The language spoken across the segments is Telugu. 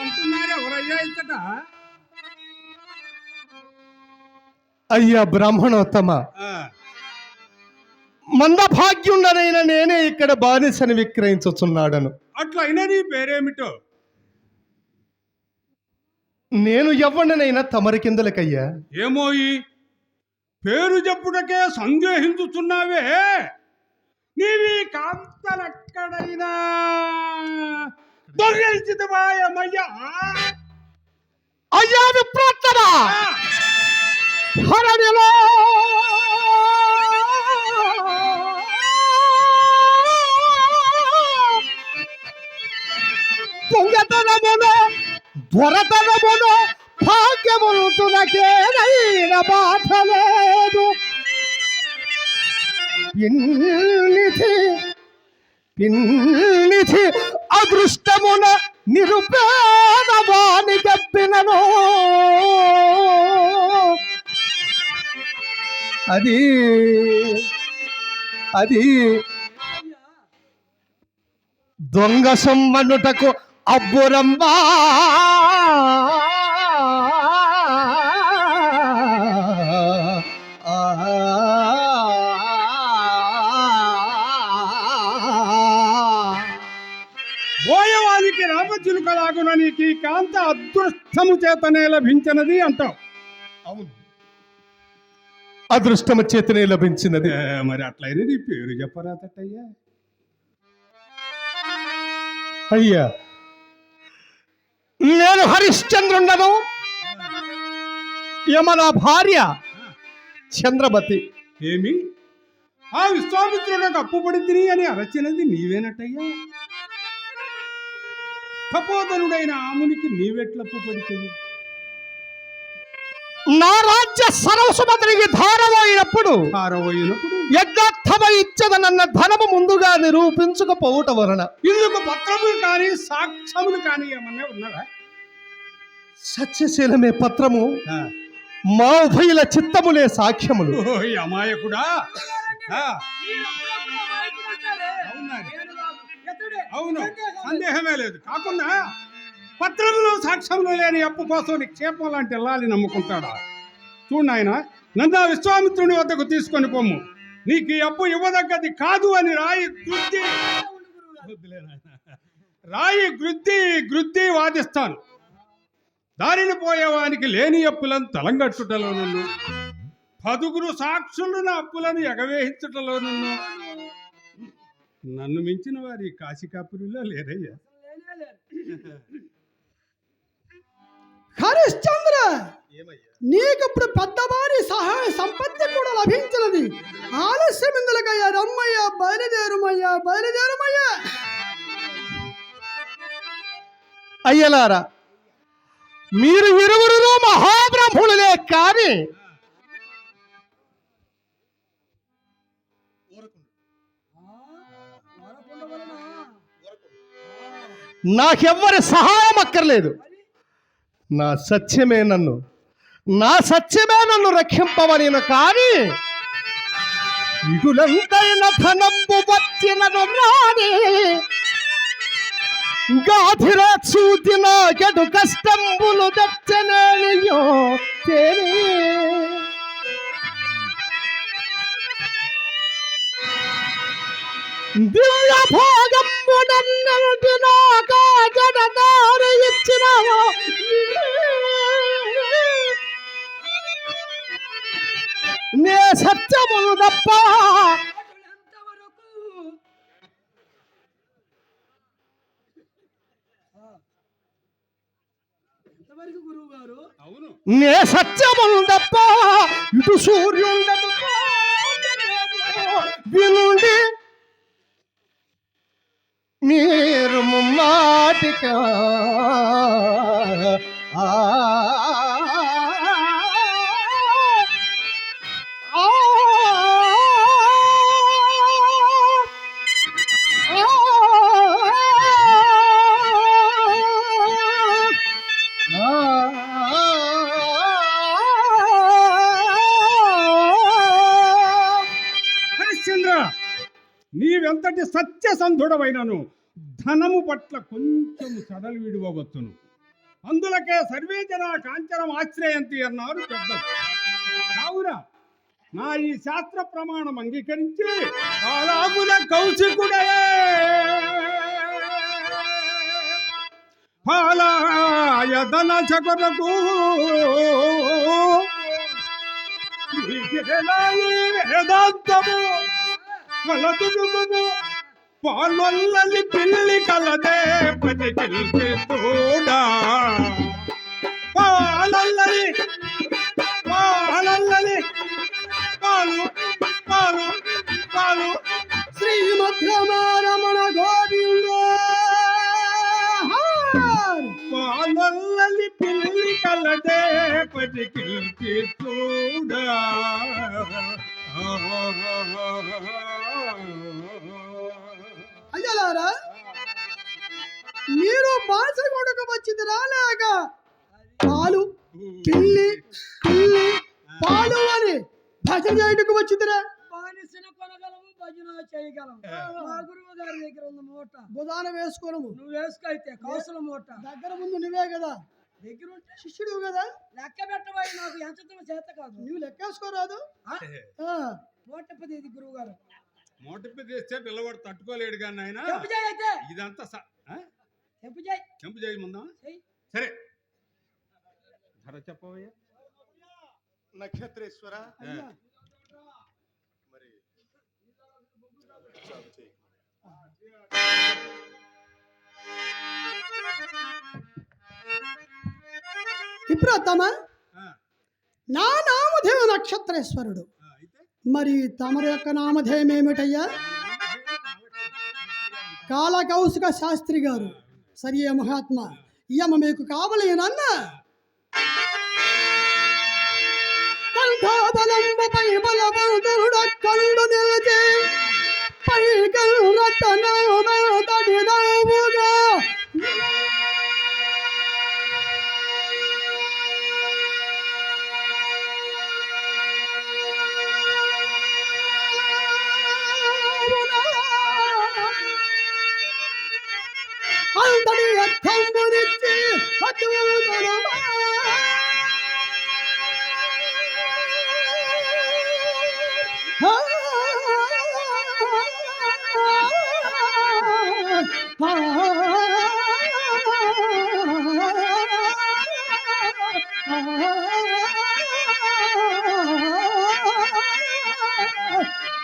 అంటున్నారు ఎవరయ్యా ఇచ్చట అయ్యా బ్రాహ్మణోత్తమ మందభాగ్యుండనైన నేనే ఇక్కడ బానిసని విక్రయించుచున్నాడను. అట్లా అయినా నీ పేరేమిటో? నేను ఎవ్వడనైనా తమరి కిందలకయ్యా? ఏమోయి పేరు చెప్పుటకే సందేహించుచున్నావే. నీవి కాంతలెక్కడైనా. దొంగిలించితమాయమయ్యా అయ్యా విప్రోత్తమ హరణిలో. పొంగతనమును దొరతనమును భాగ్యమును తునకేనైన బాధ లేదు. పిన్నిధి పిన్నిధి అదృష్టమున నిరుపేదవాని గప్పినను అది అది దొంగ సొమ్మనుటకు అబ్బురంబా బోయవానికి రామచిలుకలాగున నీకు ఈ కాంత అదృష్టము చేతనే లభించినది అంటావు. అవును. అదృష్టము చేతనే లభించినది. మరి అట్లయినా నీ పేరు చెప్పరాదట్టయ్యా. అయ్యా నేను హరిశ్చంద్రుండను. యమన భార్య చంద్రమతి. ఏమి? ఆ విశ్వామిత్రుడు అప్పుపడి తిని అని అరచినది నీవేనట్టయ్యా? తపోధనుడైన ఆమునికి నీవెట్లప్పు పడితివి? నా రాజ్య పారవోయినప్పుడు యజ్ఞార్థమై ఇచ్చదనన్న ధనము ముందుగా నిరూపించకపోవట వలన. ఇందుకు పత్రములు కానీ సాక్ష్యములు కానీ ఏమన్నా ఉన్నవా? సత్యశీలమే పత్రము ఆ. మా ఉభయుల చిత్తములే సాక్ష్యములు. ఓయ్ అమాయకుడా. అవును. సందేహమే లేదు. కాకుండా పత్రములు సాక్ష్యములు లేని అప్పు కోసం నిక్షేపం లాంటి ఎల్లాలి నమ్ముకుంటాడా? చూడు నాయన నందా విశ్వామిత్రుని వద్దకు తీసుకొని పొమ్ము నీకు ఈ అప్పు ఇవ్వదగ్గది కాదు అని రాయి గృద్ది. రాయి గృద్ది గృద్ది వాదిస్తాను. దారిని పోయేవానికి లేని అప్పులను తలంగట్టుటలోను పదుగురు సాక్షులను అప్పులను ఎగవేయించుటలోను నన్ను మించిన వారి కాశీకాపురిలో లేరయ్యా. హరిశ్చంద్ర నీకిప్పుడు పెద్దవారి సహాయ సంపత్తి కూడా లభించినది ఆలస్యం ఇందులకయ్యా రమ్మయ్యా బయలుదేరుమయ్యా బయలుదేరుమయ్యా. అయ్యలారా మీరు ఇరువురు మహాబ్రహ్ములే కాని నాకెవ్వరి సహాయం అక్కర్లేదు. నా సత్యమే నన్ను నా సత్యమే నన్ను రక్షింపవనిను కానీ ఇటులంతైన ధనంబు వచ్చినను రాని గాధిరా చూచిన గడు కష్టంబులు దచ్చనేయో తేని. దివ్య భోగంబునన్నిటి నాకా జడదారు ఇచ్చినవో నే సత్యములు తప్ప నే సత్యములు తప్ప ఇటు సూర్యుండదు వినుండి మీరు ముమ్మాటిక ఆ ఆ సత్యసంధుడవైనను ధనము పట్ల కొంచెం సడలు విడివగొత్తును. అందులకే సర్వే జన కాంచనం ఆశ్రయంతి అన్నారు పెద్దలు. కావున నా ఈ శాస్త్ర ప్రమాణం అంగీకరించి కాలాగుల కౌశికుడే ఫలాయదన చకొరకు వేదాంతము వలదుము పాలొల్లని పిల్లి కలదే పది పిల్లి తోడా. పాలొల్లని పాలొల్లని పాలు పాలు పాలు శ్రీమద్ రమణ గోవింద. పాలొల్లని పిల్లి కలదే పది పదికిల్కి తోడా. అయ్యలారా మీరు కొడుకు వచ్చింది రాలేక. పాలు పిల్లి పిల్లి పాలు అని భజన చేయటకు వచ్చిందిరా. బానిసన కొనగలము భజన చేయగలము. మా గురువు గారి దగ్గర ఉన్న మూట. బుధాన వేసుకోనము. నువ్వు వేసుకైతే కౌసల మూట. దగ్గర ముందు నువ్వే కదా. దగ్గర ఉంటే శిష్యుడు కదా. లెక్క పెట్టబోయి నాకు ఎంచడం చేత కాదు. నువ్వు లెక్కేసుకోరాదు. మూట పది గురువు గారు మోటిపి చేస్తే పిల్లవాడు తట్టుకోలేడు కానీ ఆయన ఇదంతా? చెంపు చేయి చెంపు చేయి ముందా. సరే. ధర చెప్పవయ్యా. నక్షత్రేశ్వర. మరి ఆ, నా నామధేయ నక్షత్రేశ్వరుడు. మరి తమరి యొక్క నామధేయం ఏమిటయ్యా కాలకౌసుక శాస్త్రి గారు. సరియే మహాత్మ ఇయమ మీకు కావలేనన్న? కంఠబలంబుపై బలవంతుడ కళ్ళు నిలిచి పైకల్ రతనముగా అంతటి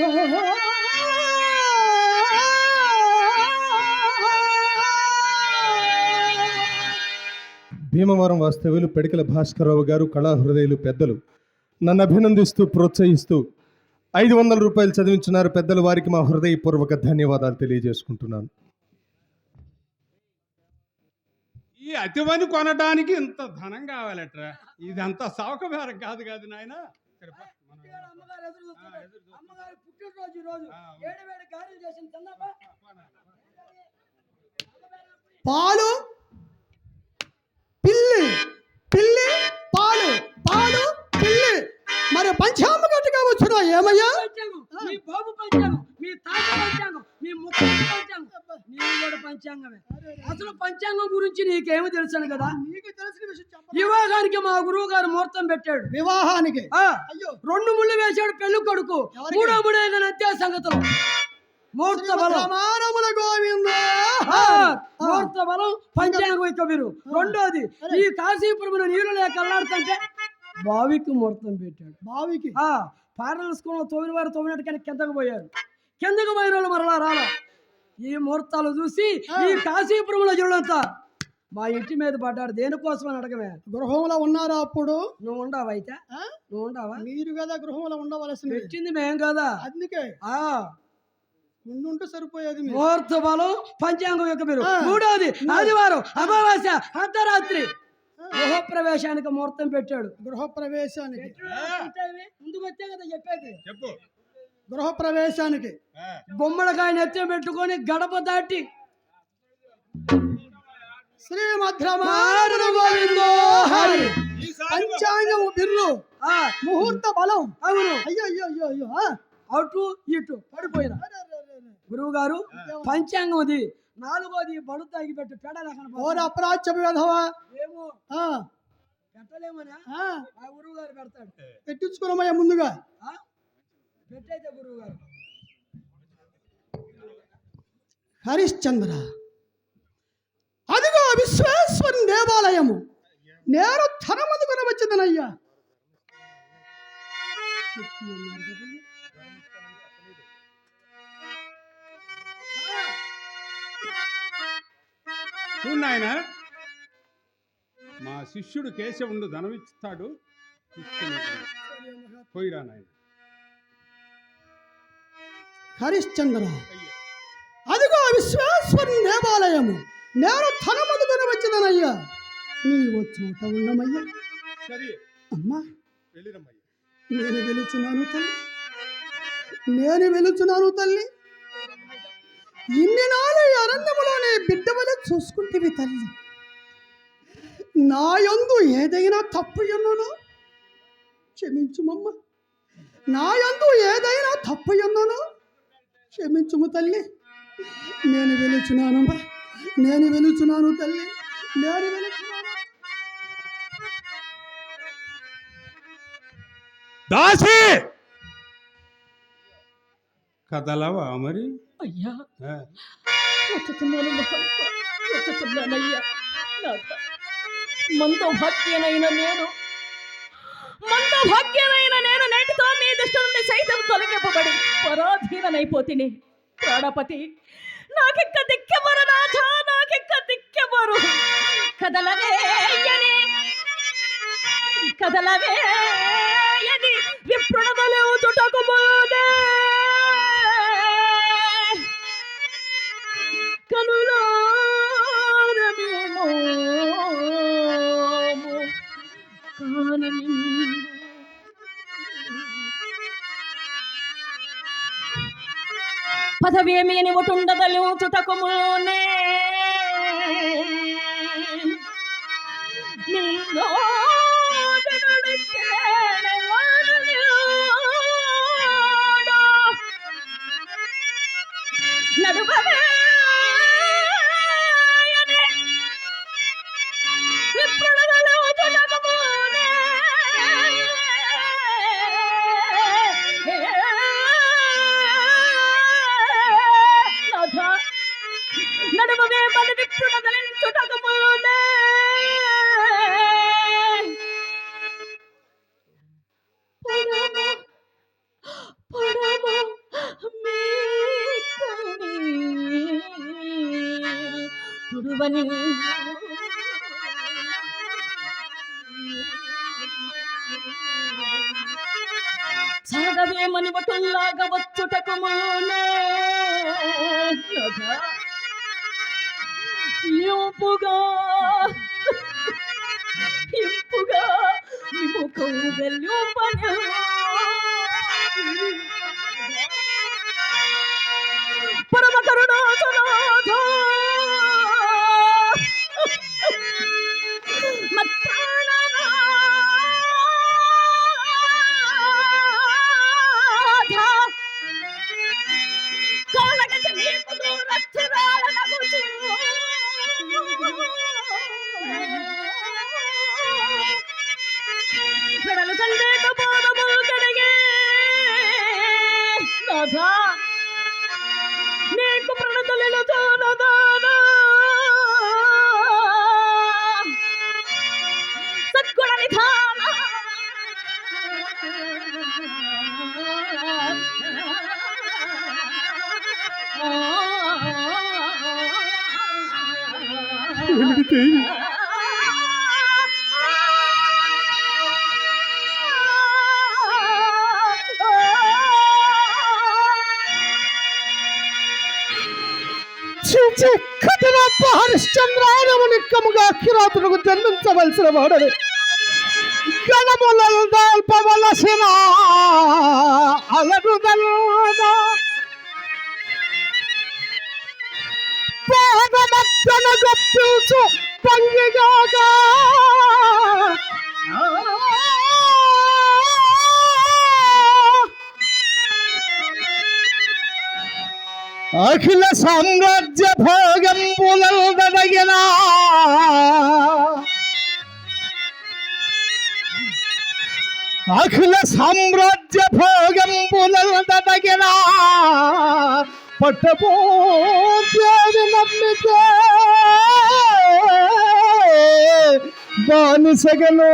Oh, భీమవరం వాస్తవ్యులు పెడికల భాస్కరరావు గారు కళాహృదయులు పెద్దలు. నన్ను అభినందిస్తూ ప్రోత్సహిస్తూ ఐదు వందల రూపాయలు చదివించున్నారు పెద్దలు వారికి మా హృదయపూర్వక ధన్యవాదాలు తెలియజేసుకుంటున్నాను. ఈ అతివని కొనడానికి ఇంత ధనం కావాలట్రా? ఇదంతా సౌక బేరం కాదు కాదు నాయన. పాలు పిల్లి పిల్లి పాలు పాలు పిల్లి. మరి పంచామ గట్టిగా వచ్చిన ఏమయ్యా? మీ బాబు పంచాంగం మీ తాత పంచాంగం మీ ముక్క పంచాంగం నీవు కూడా పంచాంగమే. అసలు పంచాంగం గురించి నీకేమి తెలుసాను కదా? నీకు తెలిసిన విషయం చెప్ప వివాహానికి మా గురువు గారు ముహూర్తం పెట్టాడు. వివాహానికి? అయ్యో. రెండు ముళ్ళు వేశాడు పెళ్ళి కొడుకు? మూడో మూడో అంతే సంగతులు. ముహూర్త బలం. గోవింద. ముహూర్త బలం పంచాంగం ఇక మీరు. రెండోది ఈ కాశీపురంలో నీళ్ళు లేక అల్లాడుతుంటే బావికి ముహూర్తం పెట్టాడు. బావికి? స్కూల్ తొమ్మిది వారు తొమ్మిది కానీ కిందకు పోయారు. కిందకు పోయిన వాళ్ళు మరలా రాలా. ఈ ముహూర్తాలు చూసి ఈ కాశీపురంలో జనులంతా మా ఇంటి మీద పడ్డారు దేనికోసం అని అడగమే. గృహంలో ఉన్నారా అప్పుడు? నువ్వు ఉండవా అయితే? నువ్వు ఉండవా? మీరు కదా గృహంలో ఉండవలసింది. పెట్టింది మేం కదా. అందుకే. ఆ. ఉండుంటే సరిపోయేది మీరు ముహూర్త బలం పంచాంగం యొక్క మీరు ఆ. మూడవది ఆదివారం అమావాస్య అర్ధరాత్రి. గృహప్రవేశానికి ముహూర్తం పెట్టాడు. గృహ ప్రవేశానికి ముందుకు వచ్చే కదా చెప్పేది. చెప్పు. గృహ ప్రవేశానికి గుమ్మడికాయ నెత్తి పెట్టుకొని గడప దాటి. శ్రీమద్రమారణ గోవిందో హరి పంచాంగం బిర్రు. ఆ. ముహూర్త బలం. అవును. అయ్యో అయ్యో అయ్యో అయ్యో ఆ. అటు ఇటు. పడిపోయిన. గురువు గారు పంచాంగం అది నాలుగోది బడు తాగి పెట్టు పెడ ఓరి అపరాధ్య విధవా ఏమో పెట్టలేమనా? ఆ, గురువు గారు పెడతాడు. పెట్టించుకున్నామయ్యా ముందుగా. ఆ? పెట్టయితే గురువు గారు హరిశ్చంద్ర. అదిగో విశ్వేశ్వరుని దేవాలయము. నేను ధనమదుకుని వచ్చిందనయ్యా చూడు నాయన. మా శిష్యుడు కేశవుడు ధనమిస్తాడు పోయిరా నాయన. హరిశ్చంద్ర అదిగో విశ్వేశ్వరుని దేవాలయము. నేను ధనమదుకుని వచ్చిందనయ్యా నీవు చోట ఉండమయ్యా. సరే. అమ్మా. వెళ్ళిరమ్మయ్య. నేను వెలుచున్నాను తల్లి. నేను వెలుచున్నాను తల్లి. ఇన్ని నాలు ఈ అరణ్యములోనే బిడ్డ వలె చూసుకుంటేవి తల్లి. నా యందు ఏదైనా తప్పు ఎన్నోను? క్షమించుమమ్మ. నా యందు ఏదైనా తప్పు ఎన్నోను? క్షమించుము తల్లి. నేను వెలుచున్నాను నేను వెలుచున్నాను తల్లి. నేను వెలుచున్నాను. దాసి! కదలవా మరి? అయ్యా. వచ్చుతున్నానయ్యా మందభాగ్యనైన నేను. మందభాగ్యనైన నేను నేటితో నీ దృష్టి నుండి సైతం తొలగింపబడి పరాధీననైపోతిని ప్రాణపతి నాకెక్క దిక్కెవరు నాథ నాకెక్క దిక్కెవరు కదలవేయని కదలవేయని విప్రణదలు చుటకు ముందే కనులారమేమో కానని పదవేమి ఒటుండదలు చుటకుమునే నిన్నో తుడువని సాగవేమని వటుల్లాగా వచ్చుటకు మోనే. ఇంపుగా ఇంపుగా విముఖం వెల్లుపను కథనప్ప హరిశ్చంద్రాయనమునిక్కముగా కిరాతులకు జన్మించవలసిన వాడని గణములను దాల్పవలసిన అలరుదల్లోన పాదమక్కన గప్పించు పంగిగాగా. అఖిల సామ్రాజ్య భోగంబులదగిన అఖిల సామ్రాజ్య భోగంబులదగిన పట్టపోద్యాది నమ్మితే బానిసగను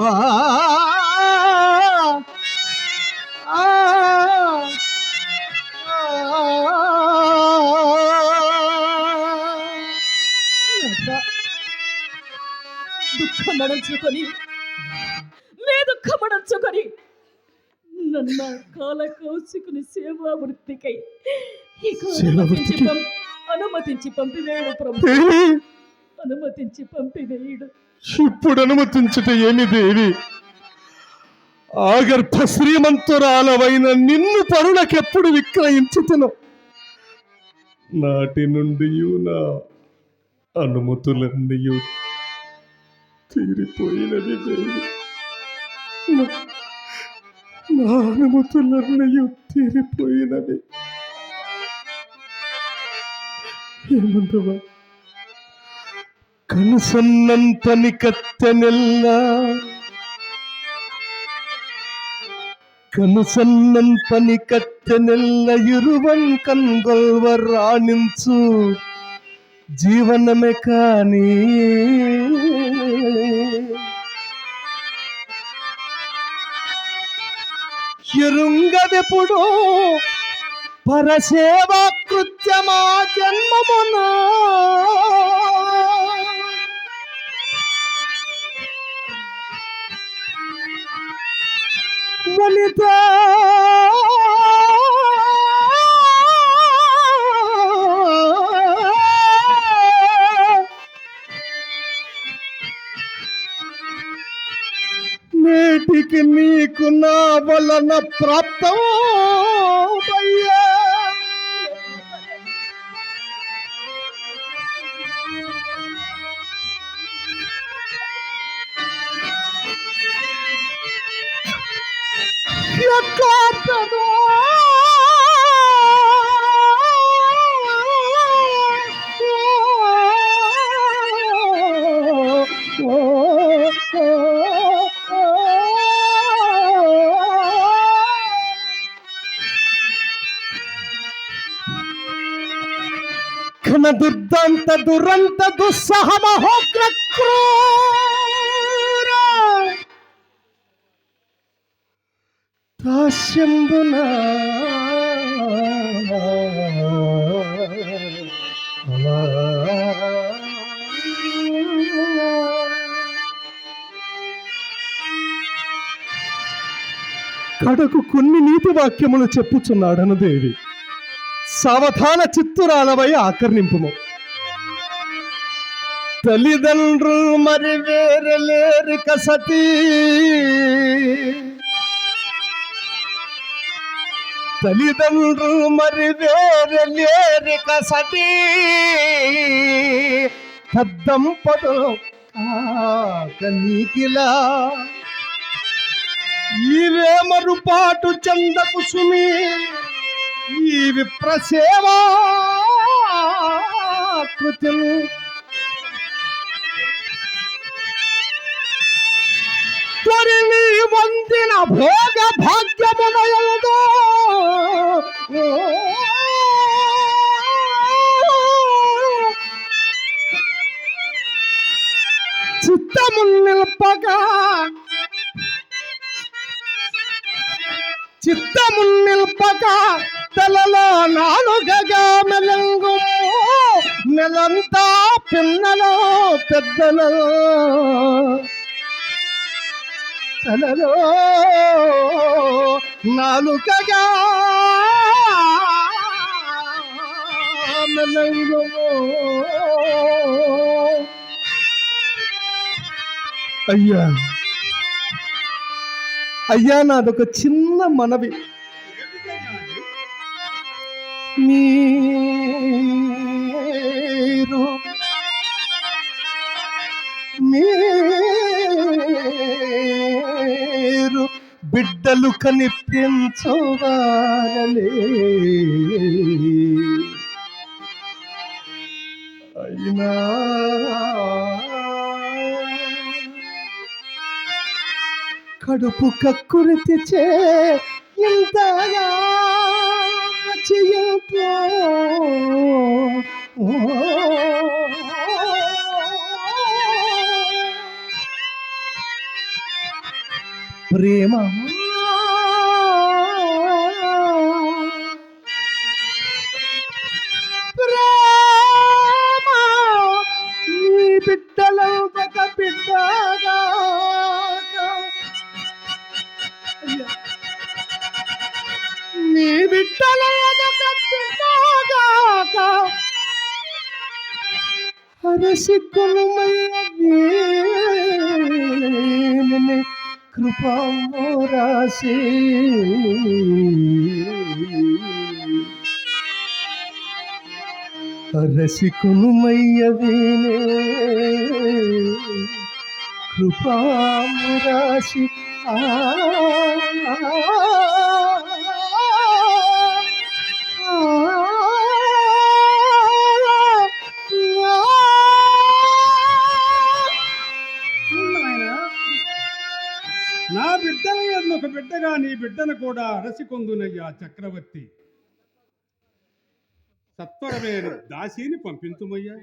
ఆ ఆ దుఃఖమడంచుకొని మే దుఃఖమడంచుకొని నన్న కాల కౌశికుని సేవా వృత్తికై అనుమతించి ప్రభు. అనుమతించి పంపివేయుడు. ఇప్పుడు అనుమతించుట ఏమి దేవి? ఆగర్భ శ్రీమంతురాలవైన నిన్ను పరులకెప్పుడు విక్రయించుతును? నాటి నుండి నా అనుమతులన్నీ తీరిపోయినవి దేవి. నా- నా అనుమతులన్నీ తీరిపోయినవి ఏమంటవా? కనుసన్నంతని కత్తెనెల్ల? కనుసన్నంతని కత్తెనెల్ల ఇరువం కన్గొల్వ రాణించు జీవనమే కానీ. ఎరుంగదెప్పుడు పరసేవా కృత్యమా జన్మమునా? వనిత నీకు నా వలన ప్రాప్తం అయ్యా దుర్దంత దురంత దుస్సహ మహోగ్ర క్రూర దాస్యంబున. కడకు కొన్ని నీతి వాక్యములు చెప్పుచున్నాడను దేవి. సావధాన చిత్తురాలవై ఆకర్ణింపుము తల్లిదండ్రులు మరి వేరలేరు కసతి తల్లిదండ్రులు మరి వేరలేరు కసతి పదు నీకిలా. ఈవే మరుపాటు చందకు సుమి. ఈ విప్రసేవా కృతులు. త్వరిని వందిన భోగ భాగ్యమునయదు చిత్తము నిల్పగా చిత్తము నిల్పక తలలో నాలుగగా మెలంగు. నెలంతా పిన్నలో పెద్దలో. తలలో నాలుకగా మెలంగు. అయ్యా. అయ్యా నాదొక చిన్న మనవి. మీరు మీరు బిడ్డలు కనిపించవారలే అయినా కడుపు కక్కురితి చే ఇంతగా చేయ ప్రేమ. ప్రేమ. నీ బిడ్డలో హరసిక్కును కృపారాశి రసికును మయ్యవీనే కృపారాశి ఆ. ఒక బిడ్డగా నీ బిడ్డను కూడా అరసికొందునయ్యా చక్రవర్తి. సత్వరమైన దాసీని పంపించుమయ్యా